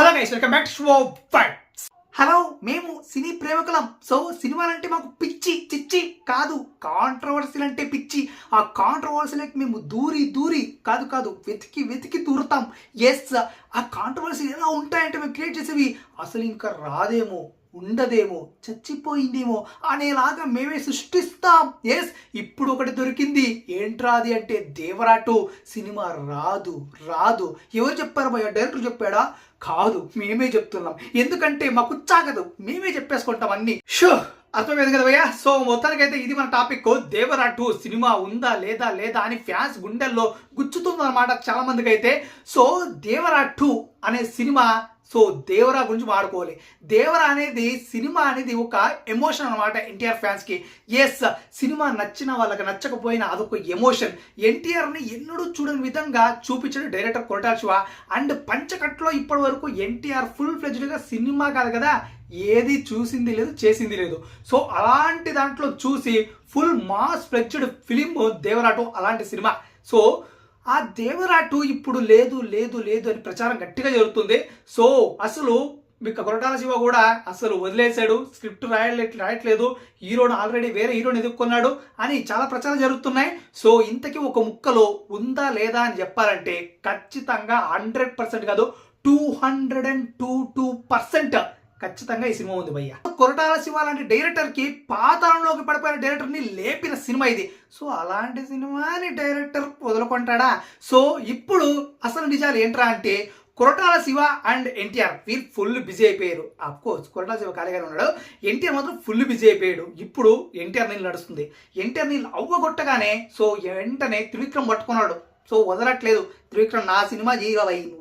Hello guys welcome back show fights hello మేము సినీ ప్రేమికులం. So సినిమాలంటే మాకు పిచ్చి చిచ్చి కాదు. కాంట్రవర్సీలు అంటే పిచ్చి. ఆ కాంట్రవర్సీలకి మేము దూరి దూరి కాదు కాదు వెతికి వెతికి దూరుతాం. ఎస్ ఆ కాంట్రవర్సీలు ఎలా ఉంటాయంటే మేము క్రియేట్ చేసేవి అసలు ఇంకా రాదేమో ఉండదేమో చచ్చిపోయిందేమో అనేలాగా మేమే సృష్టిస్తాం. ఎస్ ఇప్పుడు ఒకటి దొరికింది ఏంట్రాది అంటే దేవరాటు. సినిమా రాదు రాదు. ఎవరు చెప్పారు భయ్య? డైరెక్టర్ చెప్పాడా? కాదు మేమే చెప్తున్నాం. ఎందుకంటే మాకు చాగదు. మేమే చెప్పేసుకుంటాం అన్ని. షో అర్థమైంది కదా భయ్యా? సో మొత్తానికైతే ఇది మన టాపిక్. దేవరాటు సినిమా ఉందా లేదా లేదా అని ఫ్యాన్స్ గుండెల్లో గుచ్చుతుంది అనమాట చాలా మందికి అయితే సో దేవరాటు అనే సినిమా సో దేవరా గురించి మాడుకోవాలి దేవరా అనేది సినిమా అనేది ఒక ఎమోషన్ అనమాట ఎన్టీఆర్ ఫ్యాన్స్కి. ఎస్ సినిమా నచ్చిన వాళ్ళకి నచ్చకపోయినా అదొక ఎమోషన్. ఎన్టీఆర్ని ఎన్నడూ చూడని విధంగా చూపించాడు డైరెక్టర్ కొరటాల శివ. అండ్ పంచకట్లో ఇప్పటి వరకు ఎన్టీఆర్ ఫుల్ ఫ్లెజ్డ్గా సినిమా కాదు కదా ఏది చూసింది లేదు చేసింది లేదు. సో అలాంటి దాంట్లో చూసి ఫుల్ మాస్ ఫ్లెజ్డ్ ఫిలిం దేవరాటో అలాంటి సినిమా. సో ఆ దేవరాటు ఇప్పుడు లేదు లేదు లేదు అని ప్రచారం గట్టిగా జరుగుతుంది. సో అసలు మీకు కొరటాల శివ కూడా అసలు వదిలేశాడు. స్క్రిప్ట్ రాయలే రాయట్లేదు. హీరోను ఆల్రెడీ వేరే హీరోని ఎదుర్కొన్నాడు అని చాలా ప్రచారం జరుగుతున్నాయి. సో ఇంతకీ ఒక ముక్కలో ఉందా లేదా అని చెప్పాలంటే ఖచ్చితంగా హండ్రెడ్ పర్సెంట్ కాదు two hundred and two two percent ఖచ్చితంగా ఈ సినిమా ఉంది భయ్య. కొరటాల శివ లాంటి డైరెక్టర్కి పాతాళంలోకి పడిపోయిన డైరెక్టర్ని లేపిన సినిమా ఇది. సో అలాంటి సినిమాని డైరెక్టర్ వదులుకుంటాడా? సో ఇప్పుడు అసలు నిజాలు ఏంట్రా అంటే కొరటాల శివ అండ్ ఎన్టీఆర్ వీరు ఫుల్ బిజీ అయిపోయారు. అఫ్ కోర్స్ కొరటాల శివ ఖాళీగానే ఉన్నాడు. ఎన్టీఆర్ మాత్రం ఫుల్ బిజీ అయిపోయాడు. ఇప్పుడు ఎన్టీఆర్ నీళ్ళు నడుస్తుంది. ఎన్టీఆర్ నీళ్ళు అవ్వగొట్టగానే సో వెంటనే త్రివిక్రమ్ పట్టుకున్నాడు. సో వదలట్లేదు. త్రివిక్రమ్ నా సినిమా చేయగలవు నువ్వు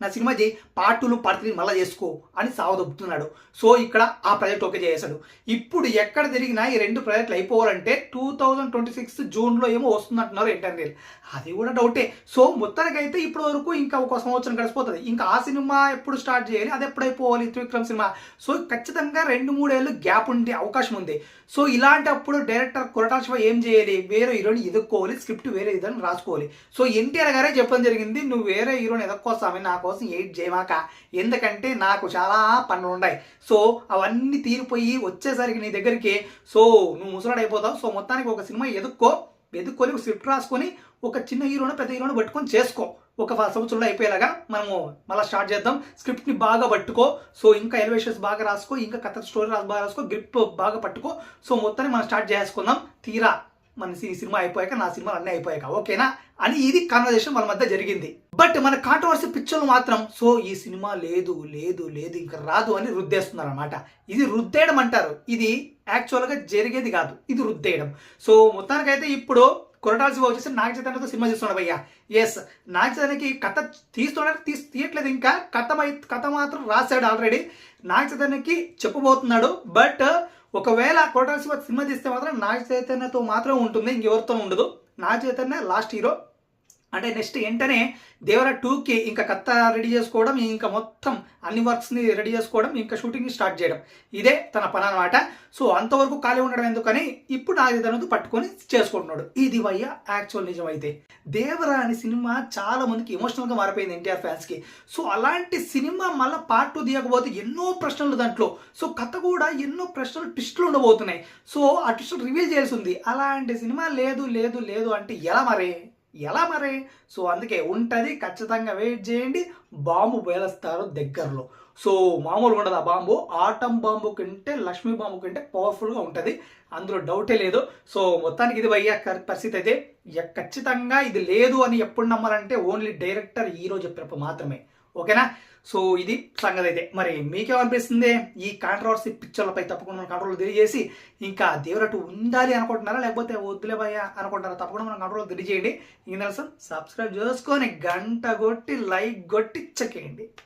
నా సినిమా చేయి పార్ట్ టూలు పార్ట్ త్రీ మళ్ళీ చేసుకో అని సావదొప్పుతున్నాడు సో ఇక్కడ ఆ ప్రాజెక్ట్ ఓకే చేశాడు ఇప్పుడు ఎక్కడ జరిగినా ఈ రెండు ప్రాజెక్టులు అయిపోవాలంటే టూ థౌజండ్ ట్వంటీ సిక్స్ జూన్లో ఏమో వస్తుందంటున్నారు ఇంటర్నల్. అది కూడా డౌటే సో మొత్తానికైతే ఇప్పటి వరకు ఇంకా ఒక సంవత్సరం గడిచిపోతుంది. ఇంకా ఆ సినిమా ఎప్పుడు స్టార్ట్ చేయాలి? అది ఎప్పుడు అయిపోవాలి? త్రివిక్రమ్ సినిమా. సో ఖచ్చితంగా రెండు మూడేళ్ళు గ్యాప్ ఉండే అవకాశం ఉంది. సో ఇలాంటప్పుడు డైరెక్టర్ కొరటాల శివ ఏం చేయాలి? వేరే హీరోని ఎదుర్కోవాలి స్క్రిప్ట్ వేరే ఇదని రాసుకోవాలి. సో ఎన్టీఆర్ గారే చెప్పడం జరిగింది నువ్వు వేరే హీరోని ఎదుక్కోస్తామని నాకు కోసం ఎయిట్ చేయమాక. ఎందుకంటే నాకు చాలా పనులు ఉన్నాయి సో అవన్నీ తీరిపోయి వచ్చేసరికి నీ దగ్గరికి సో నువ్వు ముసలాడైపోతావు సో మొత్తానికి ఒక సినిమా ఎదుక్కో ఎదుక్కొని ఒక స్క్రిప్ట్ రాసుకొని ఒక చిన్న హీరోను పెద్ద హీరోను పట్టుకొని చేసుకో. ఒక సంవత్సరంలో అయిపోయేలాగా మనము మళ్ళీ స్టార్ట్ చేద్దాం. స్క్రిప్ట్ని బాగా పట్టుకో. సో ఇంకా ఎలివేషన్స్ బాగా రాసుకో. ఇంకా కథ స్టోరీ రాసి బాగా రాసుకో. గ్రిప్ బాగా పట్టుకో. సో మొత్తాన్ని మనం స్టార్ట్ చేసుకుందాం. తీరా. మన ఈ సినిమా అయిపోయాక నా సినిమాలు అన్నీ అయిపోయాక. ఓకేనా? అని ఇది కాన్వర్జేషన్ వాళ్ళ మధ్య జరిగింది. బట్ మన కాంట్రవర్సీ పిక్చర్లు మాత్రం సో ఈ సినిమా లేదు లేదు లేదు ఇంకా రాదు అని రుద్దేస్తున్నారు అనమాట ఇది రుద్దేయడం అంటారు. ఇది యాక్చువల్గా జరిగేది కాదు. ఇది రుద్దేయడం. సో మొత్తానికైతే ఇప్పుడు కొరటాల శివ వచ్చేసి నాగ చైతన్యతో సినిమా చేస్తున్నాడు భయ్యా. ఎస్ నాగ చైతన్యకి కథ తీస్తున్నాడు? తీ తీయట్లేదు ఇంకా. కథ కథ మాత్రం రాశాడు ఆల్రెడీ నాగ చైతన్యకి చెప్పబోతున్నాడు. బట్ ఒకవేళ కొరటాల శివ సినిమా తీస్తే మాత్రం నా చైతన్యతో మాత్రం ఉంటుంది ఇంకెవరితో ఉండదు. నా చైతన్య లాస్ట్ హీరో అంటే నెక్స్ట్ వెంటనే దేవర టూకి ఇంకా కథ రెడీ చేసుకోవడం ఇంకా మొత్తం అన్ని వర్క్స్ని రెడీ చేసుకోవడం ఇంకా షూటింగ్ని స్టార్ట్ చేయడం. ఇదే తన పని అనమాట సో అంతవరకు ఖాళీ ఉండడం ఎందుకని? ఇప్పుడు నాగదనతో పట్టుకొని చేసుకుంటున్నాడు. ఇది వయ్య యాక్చువల్ నిజం అయితే దేవరా అనే సినిమా చాలా మందికి ఎమోషనల్గా మారిపోయింది ఎన్టీఆర్ ఫ్యాన్స్కి సో అలాంటి సినిమా మళ్ళీ పార్ట్ టూ తీయకపోతే ఎన్నో ప్రశ్నలు దాంట్లో. సో కథ కూడా ఎన్నో ప్రశ్నలు ట్విస్టులు ఉండబోతున్నాయి. సో ఆ ట్విస్టులు రివీల్ చేయాల్సి ఉంది. అలాంటి సినిమా లేదు లేదు లేదు అంటే ఎలా మరి? ఎలా మరి? సో అందుకే ఉంటుంది ఖచ్చితంగా వెయిట్ చేయండి. బాంబు పేలుస్తారు దగ్గరలో. సో మామూలుగా ఉండదు. ఆ బాంబు ఆటం బాంబు కంటే లక్ష్మీ బాంబు కంటే పవర్ఫుల్గా ఉంటుంది. అందులో డౌటే లేదు. సో మొత్తానికి ఇది అయ్యే పరిస్థితి అయితే ఖచ్చితంగా ఇది లేదు అని ఎప్పుడు నమ్మాలంటే ఓన్లీ డైరెక్టర్ హీరో చెప్పినప్పుడు మాత్రమే. ఓకేనా? సో ఇది సంగతి అయితే. మరి మీకేమనిపిస్తుంది? ఈ కాంట్రవర్సీ పిక్చర్లపై తప్పకుండా కంట్రోల్ తెలియజేసి ఇంకా దేవరటు ఉండాలి అనుకుంటున్నారా? లేకపోతే వద్దులే భయ అనుకుంటారా తప్పకుండా మనం కంట్రోల్ తెలియజేయండి. ఇంకా తెలుసు సబ్స్క్రైబ్ చేసుకొని గంట కొట్టి లైక్ కొట్టి చెక్కేయండి